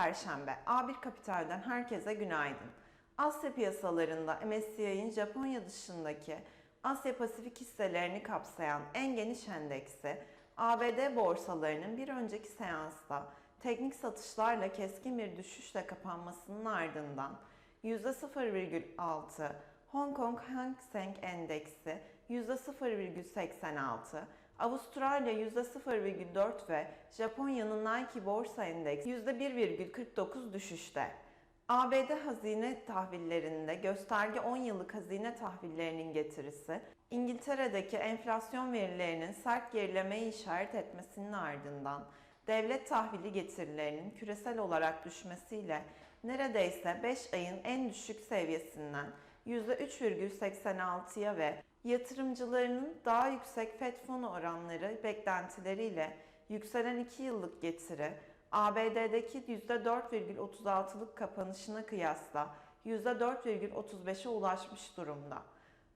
Bugün 21 Aralık Perşembe. A1 Kapital'den herkese günaydın. Asya piyasalarında MSCI'nin Japonya dışındaki Asya Pasifik hisselerini kapsayan en geniş endeksi ABD borsalarının bir önceki seansta teknik satışlarla keskin bir düşüşle kapanmasının ardından %0,6, Hong Kong Hang Seng Endeksi %0,86, Avustralya %0,4 ve Japonya'nın Nike Borsa Endeksi %1,49 düşüşte. ABD hazine tahvillerinde gösterge 10 yıllık hazine tahvillerinin getirisi, İngiltere'deki enflasyon verilerinin sert gerilemeyi işaret etmesinin ardından devlet tahvili getirilerinin küresel olarak düşmesiyle neredeyse 5 ayın en düşük seviyesinden %3,86'ya ve yatırımcılarının daha yüksek FED fonu oranları beklentileriyle yükselen 2 yıllık getiri ABD'deki %4,36'lık kapanışına kıyasla %4,35'e ulaşmış durumda.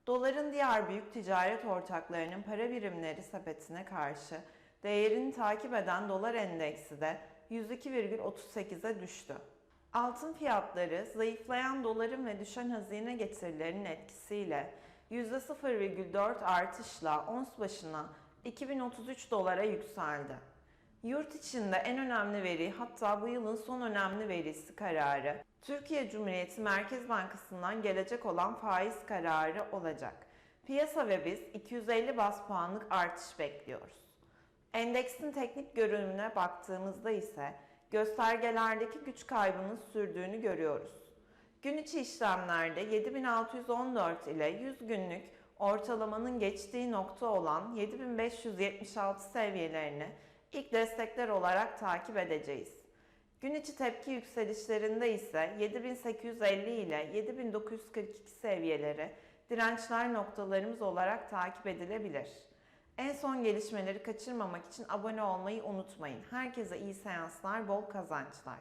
Doların diğer büyük ticaret ortaklarının para birimleri sepetine karşı değerini takip eden dolar endeksi de 102,38'e düştü. Altın fiyatları zayıflayan doların ve düşen hazine getirilerinin etkisiyle %0,4 artışla ons başına 2033 dolara yükseldi. Yurt içinde en önemli veri hatta bu yılın son önemli verisi kararı Türkiye Cumhuriyeti Merkez Bankası'ndan gelecek olan faiz kararı olacak. Piyasa ve biz 250 bas puanlık artış bekliyoruz. Endeksin teknik görünümüne baktığımızda ise göstergelerdeki güç kaybının sürdüğünü görüyoruz. Gün içi işlemlerde 7614 ile 100 günlük ortalamanın geçtiği nokta olan 7576 seviyelerini ilk destekler olarak takip edeceğiz. Gün içi tepki yükselişlerinde ise 7850 ile 7942 seviyeleri dirençler noktalarımız olarak takip edilebilir. En son gelişmeleri kaçırmamak için abone olmayı unutmayın. Herkese iyi seanslar, bol kazançlar.